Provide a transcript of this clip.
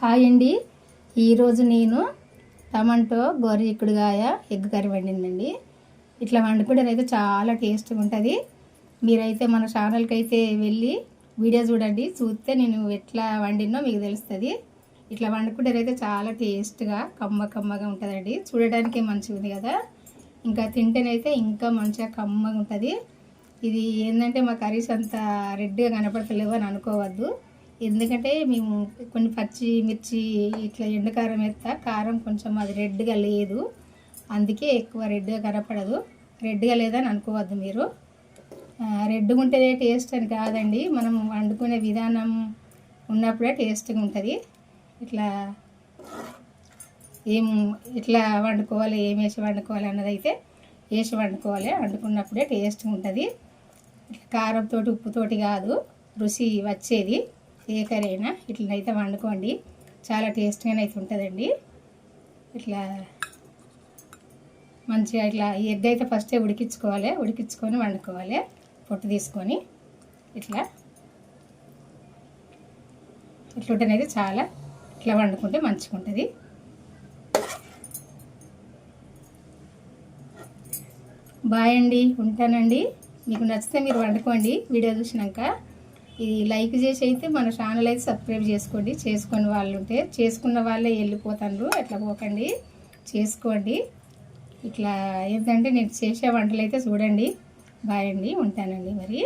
Hi అండి. ఈరోజు నేను టమాటో గోరుచిక్కుడుగాయ ఎగ్ కర్రీ వండిందండి. ఇట్లా వండుకుంటే అయితే చాలా టేస్ట్గా ఉంటుంది. మీరైతే మన ఛానల్కి అయితే వెళ్ళి వీడియో చూడండి. చూస్తే నేను ఎట్లా వండినో మీకు తెలుస్తుంది. ఇట్లా వండుకుంటే అయితే చాలా టేస్ట్గా కమ్మ కమ్మగా ఉంటుందండి. చూడడానికి మంచిగా ఉంది కదా. ఇంకా తింటేనైతే ఇంకా మంచిగా కమ్మగా ఉంటుంది. ఇది ఏంటంటే మా కర్రీస్ అంత రెడ్గా కనపడతలేవు అని అనుకోవద్దు. ఎందుకంటే మేము కొన్ని పచ్చి మిర్చి ఇట్లా ఎండకారం వేస్తా. కారం కొంచెం అది రెడ్గా లేదు. అందుకే ఎక్కువ రెడ్గా కనపడదు. రెడ్గా లేదని అనుకోవద్దు మీరు. రెడ్గా ఉంటేనే టేస్ట్ అని కాదండి. మనం వండుకునే విధానం ఉన్నప్పుడే టేస్ట్గా ఉంటుంది. ఇట్లా ఏం ఇట్లా వండుకోవాలి ఏం వేసి వండుకోవాలి అన్నది అయితే వేసి వండుకోవాలి. వండుకున్నప్పుడే టేస్ట్గా ఉంటుంది. కారంతో ఉప్పుతోటి కాదు. రుచి వచ్చేది. ఏ కర్రీ అయినా ఇట్లనైతే వండుకోండి. చాలా టేస్ట్గానే అయితే ఉంటుందండి. ఇట్లా మంచిగా ఇట్లా ఈ అయితే ఫస్టే ఉడికించుకోవాలి. ఉడికించుకొని వండుకోవాలి. పొట్టు తీసుకొని ఇట్లా. ఇట్లుంటేనైతే చాలా ఇట్లా వండుకుంటే మంచిగా ఉంటుంది బాయ్ అండి. ఉంటానండి. మీకు నచ్చితే మీరు వండుకోండి. వీడియో చూసినాక. ఇది లైక్ చేసి అయితే మన ఛానల్ అయితే సబ్స్క్రైబ్ చేసుకోండి. చేసుకుని వాళ్ళు ఉంటే చేసుకున్న వాళ్ళే వెళ్ళిపోతారు అట్లా పోకండి. చేసుకోండి. ఇట్లా ఏంటంటే నేను చేసే వంటలు అయితే చూడండి. బాయ్ అండి. ఉంటానండి మరి.